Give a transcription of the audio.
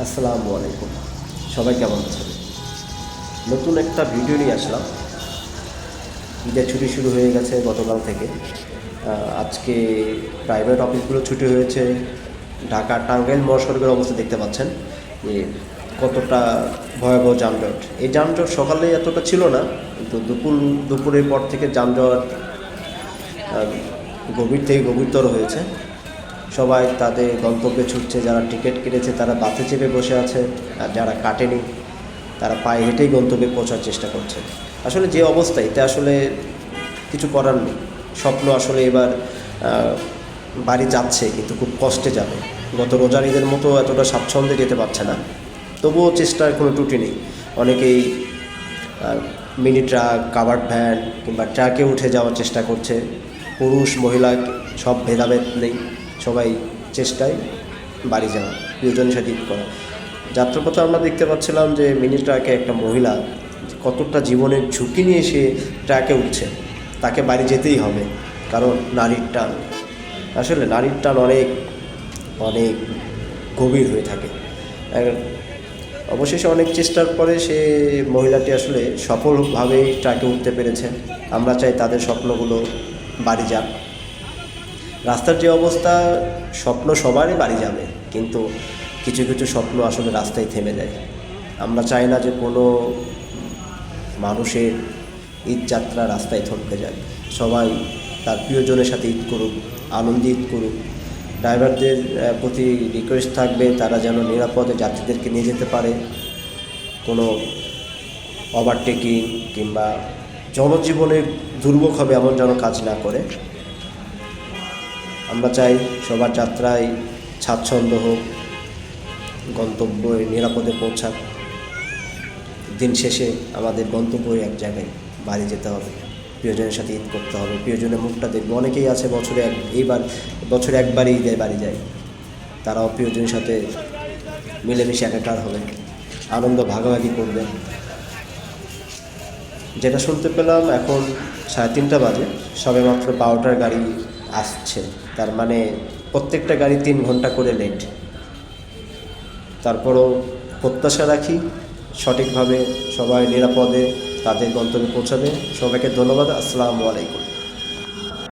আসসালামু আলাইকুম। সবাই কেমন আছেন? নতুন একটা ভিডিও নিয়ে আসলাম ঈদের ছুটি শুরু হয়ে গেছে গতকাল থেকে। আজকে প্রাইভেট অফিসগুলো ছুটি হয়েছে, ঢাকা টাঙ্গাইল মহাসড়কের অবস্থা দেখতে পাচ্ছেন, যে কতটা ভয়াবহ যানজট। এই যানজট সকালে এতটা ছিল না, কিন্তু দুপুর, দুপুরের পর থেকে যানজট গভীর থেকে গভীরতর হয়েছে। সবাই তাদের গন্তব্যে ছুটছে, যারা টিকিট কেটেছে তারা বাসে চেপে বসে আছে, আর যারা কাটেনি তারা পায়ে হেঁটেই গন্তব্যে পৌঁছার চেষ্টা করছে। আসলে যে অবস্থা, এতে আসলে কিছু করার নেই। স্বপ্ন আসলে এবার বাড়ি যাচ্ছে, কিন্তু খুব কষ্টে যাবে। গত রোজার ঈদের মতো এতটা স্বাচ্ছন্দ্যে যেতে পারছে না। তবুও চেষ্টার কোনো ত্রুটি নেই। অনেকেই মিনি ট্রাক কাভার্ড ভ্যান কিংবা ট্রাকে উঠে যাওয়ার চেষ্টা করছে। পুরুষ, মহিলা, সব ভেদাভেদ নেই। সবাই চেষ্টায় বাড়ি যাওয়া প্রিয়জনের সাথে করা। যাত্রাপথে আমরা দেখতে পাচ্ছিলাম যে মিনি ট্রাকে একটা মহিলা কতটা জীবনের ঝুঁকি নিয়ে সে ট্রাকে উঠছে, তাকে বাড়ি যেতেই হবে, কারণ নারীর টান। আসলে নারীর টান অনেক অনেক গভীর হয়ে থাকে। অবশেষে অনেক চেষ্টার পরে সে মহিলাটি আসলে সফলভাবেই ট্রাকে উঠতে পেরেছে। আমরা চাই তাদের স্বপ্নগুলো বাড়ি যাক। রাস্তার যে অবস্থা, স্বপ্ন সবারই বাড়ি যাবে, কিন্তু কিছু কিছু স্বপ্ন আসলে রাস্তায় থেমে যায়। আমরা চাই না যে কোনো মানুষের ঈদ যাত্রা রাস্তায় থমকে যায়। সবাই তার প্রিয়জনের সাথে ঈদ করুক, আনন্দে ঈদ করুক। ড্রাইভারদের প্রতি রিকোয়েস্ট থাকবে তারা যেন নিরাপদে যাত্রীদেরকে নিয়ে যেতে পারে। কোনো ওভারটেকিং কিংবা জনজীবনে দুর্ভোগ হবে এমন যেন কাজ না করে। আমরা চাই সবার যাত্রায় স্বাচ্ছন্দ্য হোক, গন্তব্যে নিরাপদে পৌঁছাক। দিন শেষে আমাদের গন্তব্য এক জায়গায় বাড়ি যেতে হবে। প্রিয়জনের সাথে ঈদ করতে হবে। প্রিয়জনের মুখটা দেখবে। অনেকেই আছে বছরে এক, এইবার, বছরে একবারই ঈদে বাড়ি যায়। তারাও প্রিয়জনের সাথে মিলেমিশে একাকার হবে। আনন্দ ভাগাভাগি করবে। যেটা শুনতে পেলাম এখন সাড়ে তিনটা বাজে। সবে মাত্র বারোটার গাড়ি আসছে। তার মানে প্রত্যেকটা গাড়ি তিন ঘণ্টা করে লেট তারপরও প্রত্যাশা রাখি, সঠিকভাবে সবাই নিরাপদে তাদের গন্তব্যে পৌঁছাবে। সবাইকে ধন্যবাদ, আসসালামু আলাইকুম।